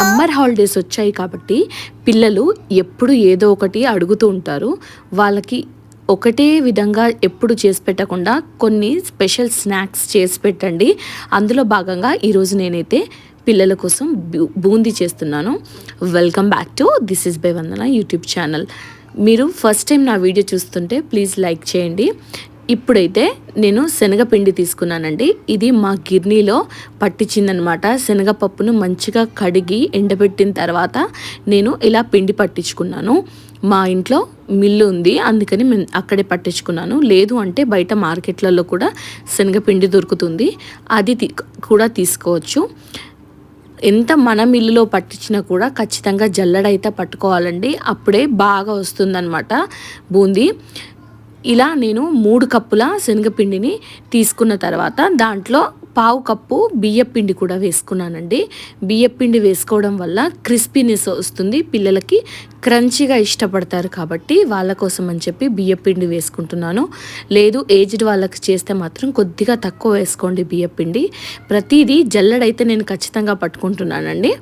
Summer holidays వచ్చాయి కాబట్టి పిల్లలు ఎప్పుడు ఏదో ఒకటి అడుగుతూ ఉంటారు. వాళ్ళకి ఒకటే విధంగా ఎప్పుడు చేసి పెట్టకుండా కొన్ని స్పెషల్ స్నాక్స్ చేసి పెట్టండి. అందులో భాగంగా ఈరోజు నేనైతే పిల్లల కోసం బూ- బూందీ చేస్తున్నాను. Welcome back to this is by Vandana YouTube channel మీరు ఫస్ట్ టైం నా వీడియో చూస్తుంటే ప్లీజ్ లైక్ చేయండి. ఇప్పుడైతే నేను శనగపిండి తీసుకున్నానండి. ఇది మా గిర్నీలో పట్టించిందనమాట. శనగపప్పును మంచిగా కడిగి ఎండబెట్టిన తర్వాత నేను ఇలా పిండి పట్టించుకున్నాను. మా ఇంట్లో మిల్లు ఉంది. అందుకని మేము అక్కడే పట్టించుకున్నాను. లేదు అంటే బయట మార్కెట్లలో కూడా శనగపిండి దొరుకుతుంది. అది కూడా తీసుకోవచ్చు. ఎంత మన మిల్లులో పట్టించినా కూడా ఖచ్చితంగా జల్లడైతే పట్టుకోవాలండి. అప్పుడే బాగా వస్తుందన్నమాట బూందీ. ఇలా నేను మూడు కప్పుల శనగపిండిని తీసుకున్న తర్వాత దాంట్లో పావు కప్పు బియ్యపిండి కూడా వేసుకున్నానండి. బియ్యపిండి వేసుకోవడం వల్ల క్రిస్పీనెస్ వస్తుంది పిల్లలకి క్రంచీగా ఇష్టపడతారు కాబట్టి వాళ్ళ కోసం అని చెప్పి బియ్యపిండి వేసుకుంటున్నాను. లేదు ఏజ్డ్ వాళ్ళకి చేస్తే మాత్రం కొద్దిగా తక్కువ వేసుకోండి బియ్యపిండి. ప్రతిదీ జల్లడైతే నేను ఖచ్చితంగా పట్టుకుంటున్నానండి.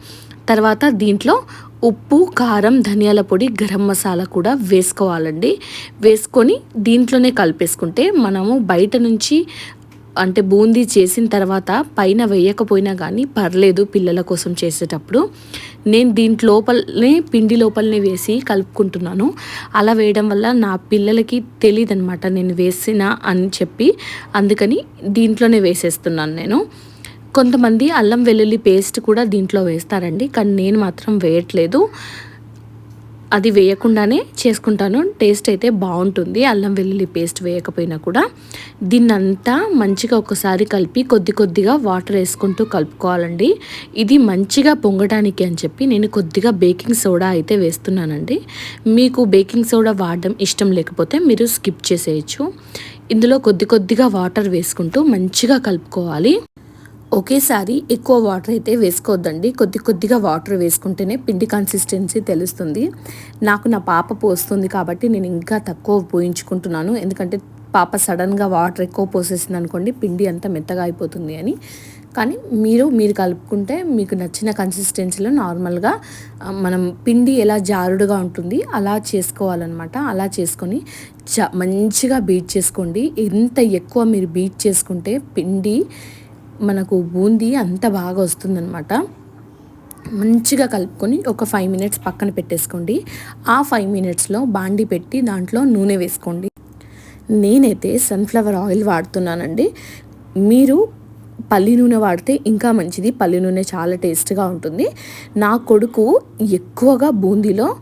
తర్వాత దీంట్లో ఉప్పు కారం ధనియాల పొడి గరం మసాలా కూడా వేసుకోవాలండి. వేసుకొని దీంట్లోనే కలిపేసుకుంటే మనము బయట నుంచి అంటే బూందీ చేసిన తర్వాత పైన వేయకపోయినా కానీ పర్లేదు పిల్లల కోసం చేసేటప్పుడు. నేను దీంట్ లోపలనే పిండి లోపలనే వేసి కలుపుకుంటున్నాను. అలా వేయడం వల్ల నా పిల్లలకి తెలియదు అనమాట నేను వేసిన అని చెప్పి. అందుకని దీంట్లోనే వేసేస్తున్నాను నేను. కొంతమంది అల్లం వెల్లుల్లి పేస్ట్ కూడా దీంట్లో వేస్తారండి కానీ నేను మాత్రం వేయట్లేదు. అది వేయకుండానే చేసుకుంటాను. టేస్ట్ అయితే బాగుంటుంది అల్లం వెల్లుల్లి పేస్ట్ వేయకపోయినా కూడా. దీన్నంతా మంచిగా ఒకసారి కలిపి కొద్ది కొద్దిగా వాటర్ వేసుకుంటూ కలుపుకోవాలండి. ఇది మంచిగా పొంగడానికి అని చెప్పి నేను కొద్దిగా బేకింగ్ సోడా అయితే వేస్తున్నానండి. మీకు బేకింగ్ సోడా వాడడం ఇష్టం లేకపోతే మీరు స్కిప్ చేసేయచ్చు. ఇందులో కొద్ది కొద్దిగా వాటర్ వేసుకుంటూ మంచిగా కలుపుకోవాలి. ఒకేసారి ఎక్కువ వాటర్ అయితే వేసుకోవద్దండి. కొద్ది కొద్దిగా వాటర్ వేసుకుంటేనే పిండి కన్సిస్టెన్సీ తెలుస్తుంది. నాకు నా పాప పోస్తుంది కాబట్టి నేను ఇంకా తక్కువ పోయించుకుంటున్నాను. ఎందుకంటే పాప సడన్గా వాటర్ ఎక్కువ పోసేసింది అనుకోండి పిండి అంతా మెత్తగా అయిపోతుంది అని. కానీ మీరు మీరు కలుపుకుంటే మీకు నచ్చిన కన్సిస్టెన్సీలో నార్మల్గా మనం పిండి ఎలా జారుడుగా ఉంటుంది అలా చేసుకోవాలన్నమాట. అలా చేసుకొని చ మంచిగా బీట్ చేసుకోండి. ఎంత ఎక్కువ మీరు బీట్ చేసుకుంటే పిండి మనకు బూందీ అంత బాగా వస్తుందన్నమాట. మంచిగా కలుపుకొని ఒక ఫైవ్ మినిట్స్ పక్కన పెట్టేసుకోండి. ఆ ఫైవ్ మినిట్స్లో బాండి పెట్టి దాంట్లో నూనె వేసుకోండి. నేనైతే సన్ఫ్లవర్ ఆయిల్ వాడుతున్నానండి. మీరు పల్లి నూనె వాడితే ఇంకా మంచిది. పల్లి నూనె చాలా టేస్ట్గా ఉంటుంది. నా కొడుకు ఎక్కువగా బూందీలో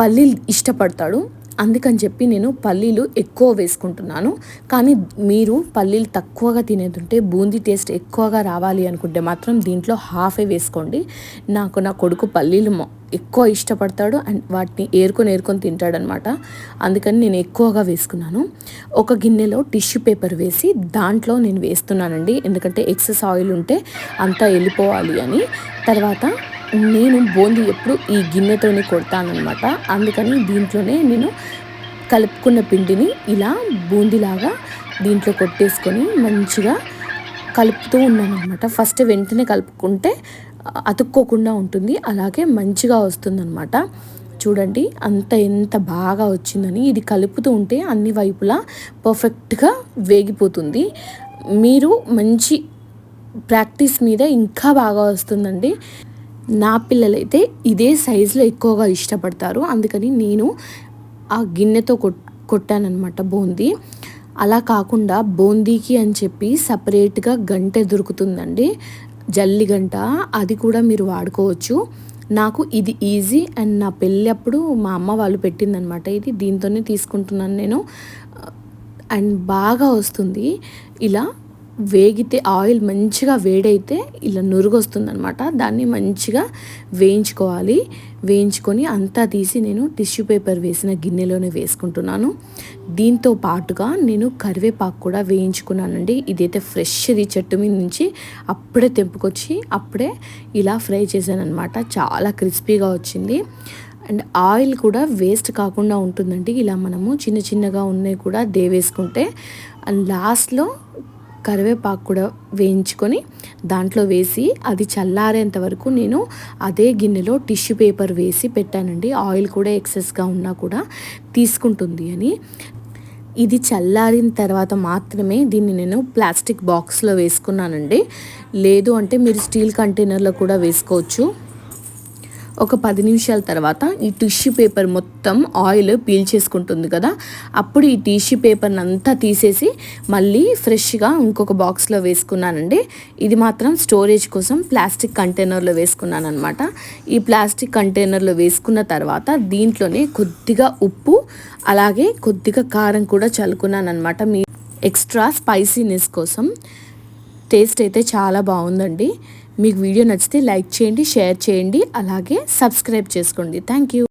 పల్లీలు ఇష్టపడతాడు. అందుకని చెప్పి నేను పల్లీలు ఎక్కువ వేసుకుంటున్నాను. కానీ మీరు పల్లీలు తక్కువగా తినేదుంటే బూందీ టేస్ట్ ఎక్కువగా రావాలి అనుకుంటే మాత్రం దీంట్లో హాఫే వేసుకోండి. నాకు నా కొడుకు పల్లీలు ఎక్కువ ఇష్టపడతాడు అండ్ వాటిని ఏరుకొని ఏరుకొని తింటాడనమాట. అందుకని నేను ఎక్కువగా వేసుకున్నాను. ఒక గిన్నెలో టిష్యూ పేపర్ వేసి దాంట్లో నేను వేస్తున్నానండి. ఎందుకంటే ఎక్సెస్ ఆయిల్ ఉంటే అంతా వెళ్ళిపోవాలి అని. తర్వాత నేను బూందీ ఎప్పుడు ఈ గిన్నెతోనే కొడతానమాట అందుకని దీంట్లోనే నేను కలుపుకున్న పిండిని ఇలా బూందీలాగా దీంట్లో కొట్టేసుకొని మంచిగా కలుపుతూ ఉన్నాను అనమాట ఫస్ట్ వెంటనే కలుపుకుంటే అతుక్కోకుండా ఉంటుంది అలాగే మంచిగా వస్తుందన్నమాట. చూడండి అంత ఎంత బాగా వచ్చిందని ఇది కలుపుతూ ఉంటే అన్ని వైపులా పర్ఫెక్ట్గా వేగిపోతుంది. మీరు మంచి ప్రాక్టీస్ మీద ఇంకా బాగా వస్తుందండి. నా పిల్లలైతే ఇదే సైజులో ఎక్కువగా ఇష్టపడతారు. అందుకని నేను ఆ గిన్నెతో కొట్ కొట్టానమాట బూందీ. అలా కాకుండా బూందీకి అని చెప్పి సపరేట్గా గంటె దొరుకుతుందండి. జల్లి గంట అది కూడా మీరు వాడుకోవచ్చు. నాకు ఇది ఈజీ అండ్ నా పెళ్ళి అప్పుడు మా అమ్మ వాళ్ళు పెట్టిందనమాట ఇది దీంతోనే తీసుకుంటున్నాను నేను. అండ్ బాగా వస్తుంది. ఇలా వేగితే ఆయిల్ మంచిగా వేడైతే ఇలా నురుగు దాన్ని మంచిగా వేయించుకోవాలి. వేయించుకొని అంతా తీసి నేను టిష్యూ పేపర్ వేసిన గిన్నెలోనే వేసుకుంటున్నాను. దీంతో పాటుగా నేను కరివేపాకు కూడా వేయించుకున్నానండి. ఇదైతే ఫ్రెష్ది చెట్టు మీద నుంచి అప్పుడే తెంపుకొచ్చి అప్పుడే ఇలా ఫ్రై చేశాను అనమాట చాలా క్రిస్పీగా వచ్చింది. అండ్ ఆయిల్ కూడా వేస్ట్ కాకుండా ఉంటుందండి. ఇలా మనము చిన్న చిన్నగా ఉన్నాయి కూడా దేవేసుకుంటే అండ్ లాస్ట్లో కరివేపాకు కూడా వేయించుకొని దాంట్లో వేసి అది చల్లారేంత వరకు నేను అదే గిన్నెలో టిష్యూ పేపర్ వేసి పెట్టానండి. ఆయిల్ కూడా ఎక్సెస్గా ఉన్నా కూడా తీసుకుంటుంది అని. ఇది చల్లారిన తర్వాత మాత్రమే దీన్ని నేను ప్లాస్టిక్ బాక్స్లో వేసుకున్నానండి. లేదు అంటే మీరు స్టీల్ కంటైనర్లో కూడా వేసుకోవచ్చు. ఒక పది నిమిషాల తర్వాత ఈ టిష్యూ పేపర్ మొత్తం ఆయిల్ పీల్ చేసుకుంటుంది కదా. అప్పుడు ఈ టిష్యూ పేపర్ని అంతా తీసేసి మళ్ళీ ఫ్రెష్గా ఇంకొక బాక్స్లో వేసుకున్నానండి. ఇది మాత్రం స్టోరేజ్ కోసం ప్లాస్టిక్ కంటైనర్లో వేసుకున్నాను అనమాట ఈ ప్లాస్టిక్ కంటైనర్లో వేసుకున్న తర్వాత దీంట్లోనే కొద్దిగా ఉప్పు అలాగే కొద్దిగా కారం కూడా చల్లుకున్నాను అనమాట మీ ఎక్స్ట్రా స్పైసీనెస్ కోసం. టేస్ట్ అయితే చాలా బాగుందండి. మీకు వీడియో నచ్చితే లైక్ చేయండి షేర్ చేయండి అలాగే సబ్స్క్రైబ్ చేసుకోండి. Thank you